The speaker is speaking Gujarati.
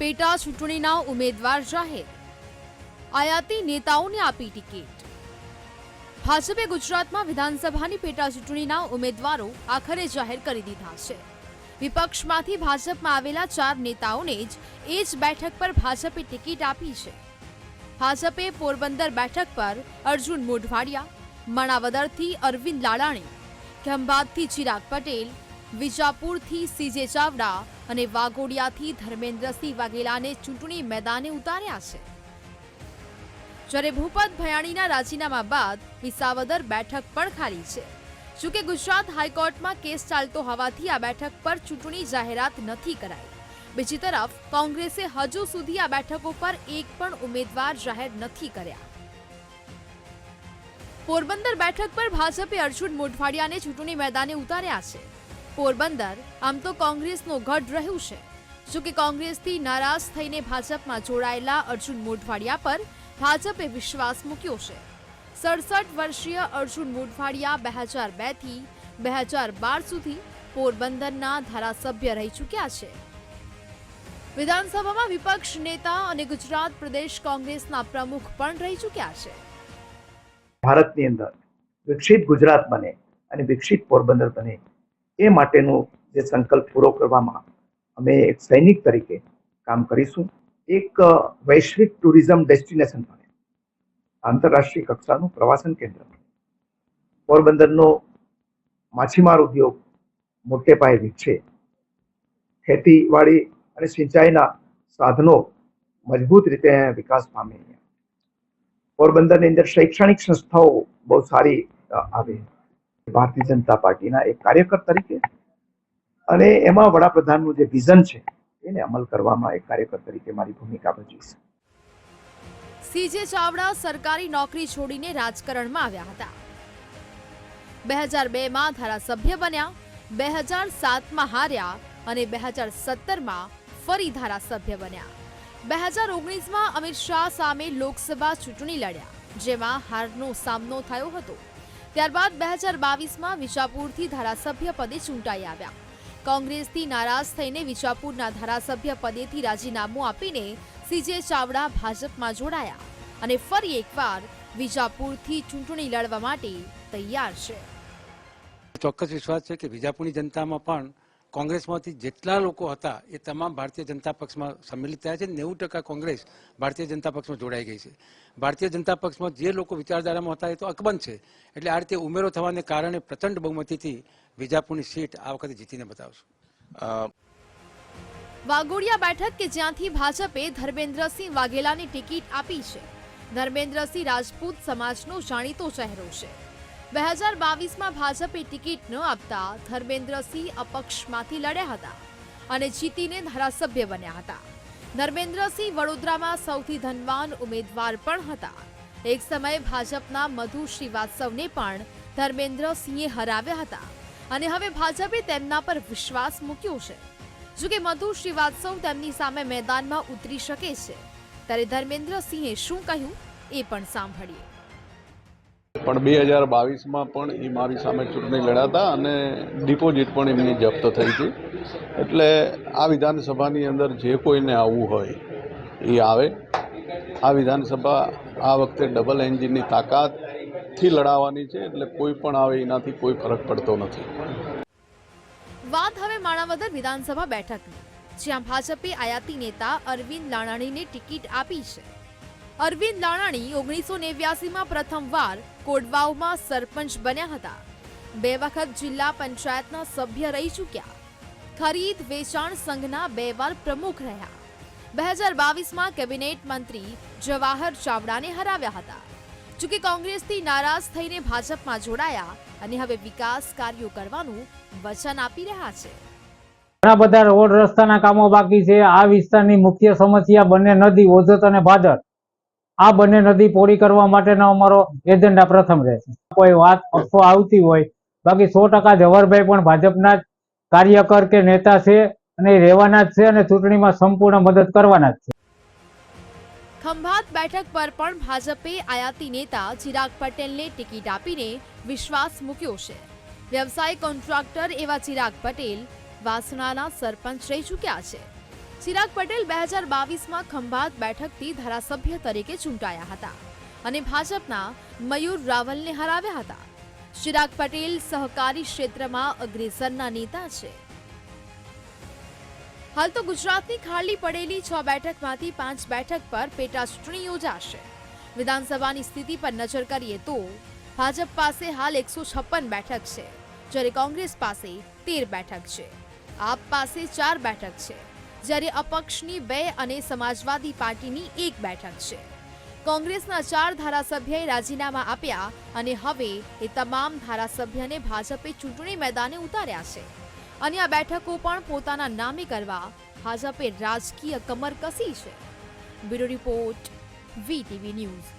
પેટા ચૂંટણીના ઉમેદવાર જાહેર. આયાતી નેતાઓને આપી ટિકિટ. ભાજપે ગુજરાતમાં વિધાનસભાની પેટા ચૂંટણીના ઉમેદવારો આખરે જાહેર કરી દીધા છે. વિપક્ષમાંથી ભાજપમાં આવેલા ચાર નેતાઓને જ એ જ બેઠક પર ભાજપે ટિકિટ આપી છે. ભાજપે પોરબંદર બેઠક પર અર્જુન મોઢવાડિયા, માણાવદરથી અરવિંદ લાડાણી ખંભાતથી ચિરાગ પટેલ વિજાપુરથી સીજે ચાવડા અને વાઘોડિયાથી ધર્મેન્દ્રસિંહ વાઘેલાને ચૂંટણી મેદાને ઉતાર્યા છે. જ્યારે ભૂપત ભયાણીના રાજીનામા બાદ વિસાવદર બેઠક પણ ખાલી છે. જોકે ગુજરાત હાઈકોર્ટમાં કેસ ચાલતો હોવાથી આ બેઠક પર ચૂંટણી જાહેરાત નથી કરાઈ. બીજી તરફ, કોંગ્રેસે હજુ સુધી આ બેઠકો પર એક પણ ઉમેદવાર જાહેર નથી કર્યા. પોરબંદર બેઠક પર ભાજપે અર્જુન મોઢવાડિયાને ચૂંટણી મેદાને ઉતાર્યા છે. પોરબંદર, આમ તો કોંગ્રેસનો ગઢ રહ્યું છે. જોકે કોંગ્રેસથી નારાજ થઈને ભાજપમાં જોડાયેલા અર્જુન મોઢવાડિયા પર ભાજપે વિશ્વાસ મૂક્યો છે. સડસઠ વર્ષીય અર્જુન મોઢવાડિયા બે હજાર બેથી બે હજાર બાર સુધી પોરબંદરના ધારાસભ્ય રહી ચૂક્યા છે. વિધાનસભામાં વિપક્ષ નેતા અને ગુજરાત પ્રદેશ કોંગ્રેસના પ્રમુખ પણ રહી ચૂક્યા છે. ભારતની અંદર વિકસિત ગુજરાત બને અને વિકસિત પોરબંદર બને. એ માટેનો જે સંકલ્પ પૂરો કરવામાં અમે એક સૈનિક તરીકે કામ કરીશું. એક વૈશ્વિક ટુરિઝમ ડેસ્ટિનેશન બને આંતરરાષ્ટ્રીય કક્ષાનું પ્રવાસન કેન્દ્ર પોરબંદરનો માછીમાર ઉદ્યોગ મોટે પાયે વિકસે. ખેતીવાડી અને સિંચાઈના સાધનો મજબૂત રીતે વિકાસ પામે. પોરબંદરની અંદર શૈક્ષણિક સંસ્થાઓ બહુ સારી આવે. ભારતીય જનતા પાર્ટીના એક કાર્યકર તરીકે. અને એમાં વડાપ્રધાનનું જે વિઝન છે, એને અમલ કરવામાં એક કાર્યકર તરીકે મારી ભૂમિકા ભજવીશ સીજે ચાવડા સરકારી નોકરી છોડીને રાજકારણમાં આવ્યા હતા. બે હજાર બેમાં ધારાસભ્ય બન્યા, બે હજાર સાતમાં હાર્યા અને બે હજાર સત્તરમાં ફરી ધારાસભ્ય બન્યા. બે હજાર ઓગણીસમાં અમિત શાહ સામે લોકસભા ચૂંટણી લડ્યા, જેમાં હારનો સામનો થયો હતો. ત્યારબાદ બે હજાર બાવીસમાં વિજાપુરથી ધારાસભ્ય પદે ચૂંટાઈ આવ્યા. કોંગ્રેસથી નારાજ થઈને વિજાપુરના ધારાસભ્ય પદેથી રાજીનામું આપીને સીજે ચાવડા ભાજપમાં જોડાયા અને ફરી એકવાર વિજાપુરથી ચૂંટણી લડવા માટે તૈયાર છે. ચોક્કસ વિશ્વાસ છે કે વિજાપુરની જનતામાં પણ કોંગ્રેસમાંથી જેટલા લોકો હતા એ તમામ ભારતીય જનતા પક્ષમાં સંમિલિત થયા છે. નેવું ટકા કોંગ્રેસ ભારતીય જનતા પક્ષમાં જોડાઈ ગઈ છે. ભારતીય જનતા પક્ષમાં જે લોકો વિચારધારામાં હતા એ તો અકબંધ છે. એટલે આ રીતે ઉમેરો થવાને કારણે પ્રચંડ બહુમતીથી વિજાપુરની સીટ આ વખતે જીતીને બતાવશું. વાઘોડિયા બેઠક કે જ્યાંથી ભાજપે ધર્મેન્દ્રસિંહ વાઘેલાની ટિકિટ આપી છે. ધર્મેન્દ્રસિંહ રાજપૂત સમાજનો જાણીતો ચહેરો છે. બે હજાર બાવીસમાં ભાજપે ટિકિટ ન આપતા ધર્મેન્દ્રસિંહ અપક્ષમાંથી લડ્યા હતા અને જીતીને ધારાસભ્ય બન્યા હતા. ધર્મેન્દ્રસિંહ વડોદરામાં સૌથી ધનવાન ઉમેદવાર પણ હતા. એક સમયે ભાજપના મધુ શ્રીવાસ્તવને પણ ધર્મેન્દ્રસિંહે હરાવ્યા હતા અને હવે ભાજપે તેમના પર વિશ્વાસ મૂક્યો છે. જોકે મધુ શ્રીવાસ્તવ તેમની સામે મેદાનમાં ઉતરી શકે છે. ત્યારે ધર્મેન્દ્રસિંહે શું કહ્યું એ પણ સાંભળીએ. પણ બે હજાર બાવીસમાં પણ એ મારી સામે ચૂંટણી લડાતા અને ડિપોઝિટ પણ એમની જપ્ત થઈ હતી. એટલે આ વિધાનસભાની અંદર જે કોઈને આવવું હોય એ આવે. આ વિધાનસભા આ વખતે ડબલ એન્જિનની તાકાતથી લડાવવાની છે, એટલે કોઈ પણ આવે એનાથી કોઈ ફરક પડતો નથી. વાત હવે માણાવદર વિધાનસભા બેઠકની, જ્યાં ભાજપે આયાતી નેતા અરવિંદ લાણાણીને ટિકિટ આપી છે. અરવિંદ લાણાણી ઓગણીસો નેવ્યાસીમાં પ્રથમવાર કોડવાવમાં સરપંચ બન્યા હતા. બે વખત જિલ્લા પંચાયતના સભ્ય રહી ચૂક્યા. ખરીદ વેચાણ સંઘના બે વાર પ્રમુખ રહ્યા. બે હજાર બાવીસમાં કેબિનેટ મંત્રી જવાહર ચાવડાને હરાવ્યા હતા. જોકે કોંગ્રેસથી નારાજ થઈને ભાજપમાં જોડાયા અને હવે વિકાસ કાર્યો કરવાનું વચન આપી રહ્યા છે. ઘણા બધા રોડ રસ્તાના કામો બાકી છે. આ વિસ્તારની મુખ્ય સમસ્યા બંને નદી, ઓજત અને ભાદર. આ બંને નદી પોળી કરવા માટેનો અમારો એજન્ડા પ્રથમ રહેશે. કોઈ વાત અફવા આવતી હોય, બાકી સો ટકા જવાહરભાઈ પણ ભાજપના કાર્યકર કે નેતા છે અને રહેવાના જ છે અને ચૂંટણીમાં સંપૂર્ણ મદદ કરવાના જ છે. ખંભાત બેઠક પર પણ ભાજપે આયાતી નેતા ચિરાગ પટેલને ટિકિટ આપીને વિશ્વાસ મૂક્યો છે. વ્યવસાય કોન્ટ્રાક્ટર એવા ચિરાગ પટેલ વાસણાના સરપંચ રહી ચૂક્યા છે. ચિરાગ પટેલ બે હજાર બાવીસમાં ખંભાત બેઠકથી ધારાસભ્ય તરીકે ચૂંટાયા હતા અને ભાજપના મયુર રાવલને હરાવ્યા હતા. ચિરાગ પટેલ સહકારી ક્ષેત્રમાં અગ્રેસરના નેતા છે. હાલ તો ગુજરાતની ખાલી પડેલી છ બેઠકમાંથી પાંચ બેઠક પર પેટા ચૂંટણી યોજાશે. વિધાનસભાની સ્થિતિ પર નજર કરીએ તો ભાજપ પાસે હાલ એકસો છપ્પન બેઠક છે, જ્યારે કોંગ્રેસ પાસે તેર બેઠક છે. આપ પાસે ચાર બેઠક છે. જ્યારે અપક્ષની બે અને સમાજવાદી પાર્ટીની એક બેઠક છે. કોંગ્રેસના ચાર ધારાસભ્યએ રાજીનામા આપ્યા અને હવે એ તમામ ધારાસભ્યને ભાજપે ચૂંટણી મેદાને ઉતાર્યા છે. અને આ બેઠકો પણ પોતાના નામે કરવા ભાજપે રાજકીય કમર કસી છે. Bureau report, VTV news.